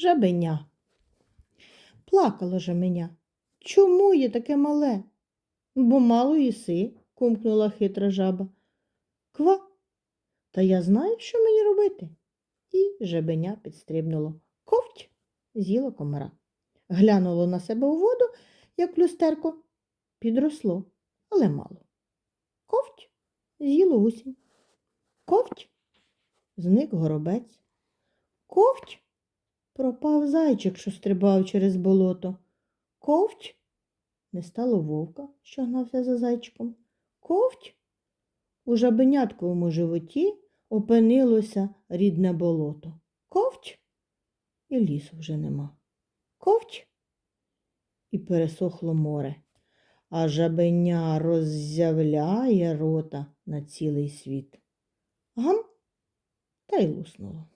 жабеня. Плакало жабеня. Чому є таке мале? Бо мало їси, кумкнула хитра жаба. Ква. Та я знаю, що мені робити. І жабеня підстрибнуло. Ковть з'їла комара. Глянуло на себе у воду, як люстерко. Підросло, але мало. Ковть з'їло гусінь. Ковть зник горобець. Ковть пропав зайчик, що стрибав через болото. Ковть не стало вовка, що гнався за зайчиком. Ковть у жабенятковому животі опинилося рідне болото. Ковть і лісу вже нема. Ковть і пересохло море, а жабеня роззявляє рота на цілий світ. Гам та й луснуло.